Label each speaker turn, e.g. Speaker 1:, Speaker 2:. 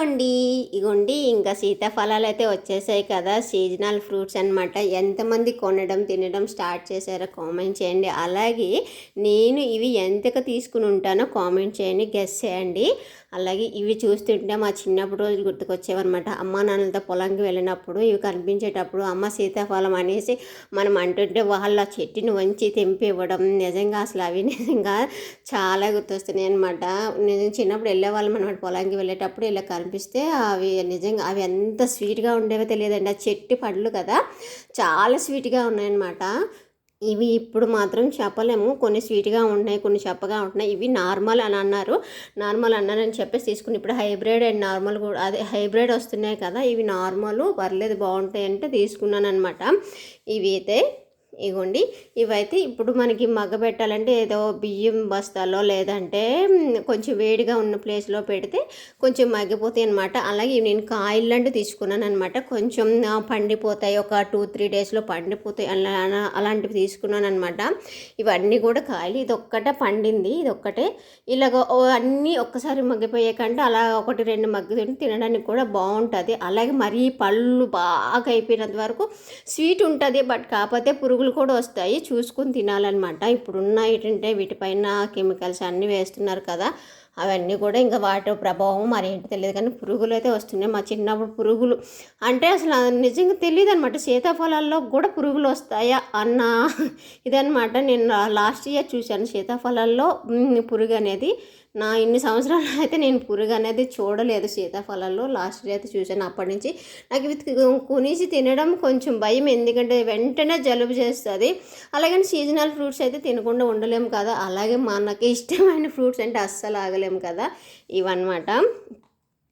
Speaker 1: అండి ఇగోండి ఇంకా సీతాఫలాలు అయితే వచ్చేసాయి కదా సీజనల్ ఫ్రూట్స్ అనమాట ఎంతమంది కొనడం తినడం స్టార్ట్ చేశారో కామెంట్ చేయండి. అలాగే నేను ఇవి ఎంతకు తీసుకుని ఉంటానో కామెంట్ చేయండి గెస్ చేయండి. అలాగే ఇవి చూస్తుంటే మా చిన్నప్పుడు రోజులు గుర్తుకొచ్చేవన్నమాట. అమ్మ నాన్నలతో పొలంకి వెళ్ళినప్పుడు ఇవి కనిపించేటప్పుడు అమ్మ సీతాఫలం అనేసి మనం అంటుంటే వాళ్ళ చెట్టుని వంచి తెంపి ఇవ్వడం నిజంగా అసలు అవి నిజంగా చాలా గుర్తొస్తున్నాయి అనమాట నేను చిన్నప్పుడు వెళ్ళేవాళ్ళం అనమాట పొలంకి వెళ్ళేటప్పుడు ఇలా కనిపిస్తే అవి నిజంగా అవి ఎంత స్వీట్గా ఉండేవో తెలియదండి. ఆ చెట్టు పళ్ళు కదా చాలా స్వీట్గా ఉన్నాయన్నమాట. ఇవి ఇప్పుడు మాత్రం చెప్పలేము. కొన్ని స్వీట్గా ఉన్నాయి కొన్ని చెప్పగా ఉంటున్నాయి. ఇవి నార్మల్ అని అన్నారు. నార్మల్ అన్నారని చెప్పేసి తీసుకుని ఇప్పుడు హైబ్రిడ్ అండ్ నార్మల్ కూడా అదే హైబ్రిడ్ వస్తున్నాయి కదా ఇవి నార్మల్ పర్లేదు బాగుంటాయి అంటే తీసుకున్నాను అనమాట ఇవి అయితే ఇగోండి. ఇవైతే ఇప్పుడు మనకి మగ్గ పెట్టాలంటే ఏదో బియ్యం బస్తాలో లేదంటే కొంచెం వేడిగా ఉన్న ప్లేస్లో పెడితే కొంచెం మగ్గిపోతాయి అనమాట అలాగే నేను కాయలు లాంటివి తీసుకున్నాను అనమాట కొంచెం పండిపోతాయి. ఒక టూ త్రీ డేస్లో పండిపోతాయి. అలా అలాంటివి తీసుకున్నాను అనమాట ఇవన్నీ కూడా కాయలు. ఇది ఒక్కటే పండింది. ఇది ఒక్కటే ఇలాగ అన్నీ ఒక్కసారి మగ్గిపోయే కంటే అలా ఒకటి రెండు మగ్గి తినడానికి కూడా బాగుంటుంది. అలాగే మరీ పళ్ళు బాగా అయిపోయినంత వరకు స్వీట్ ఉంటుంది. బట్ కాకపోతే పురుగులు పురుగులు కూడా వస్తాయి. చూసుకుని తినాలన్నమాట. ఇప్పుడున్న ఏంటంటే వీటిపైన కెమికల్స్ అన్నీ వేస్తున్నారు కదా అవన్నీ కూడా ఇంకా వాటి ప్రభావం మరి ఏంటి తెలియదు కానీ పురుగులు అయితే వస్తున్నాయి. మా చిన్నప్పుడు పురుగులు అంటే అసలు నిజంగా తెలియదు అనమాట సీతాఫలాల్లో కూడా పురుగులు వస్తాయా అన్న ఇదనమాట నేను లాస్ట్ ఇయర్ చూశాను సీతాఫలాల్లో పురుగు అనేది. నా ఇన్ని సంవత్సరాలు అయితే నేను పురుగు అనేది చూడలేదు సీతాఫలాల్లో. లాస్ట్ ఇయర్ అయితే చూశాను అప్పటి నుంచి. నాకు ఇవి కొనేసి తినడం కొంచెం భయం. ఎందుకంటే వెంటనే జలుబు చేస్తుంది అలాగని సీజనల్ ఫ్రూట్స్ అయితే తినకుండా ఉండలేము కదా. అలాగే మనకి ఇష్టమైన ఫ్రూట్స్ అంటే అస్సలు ఆగలేము కదా. ఇవన్నమాట.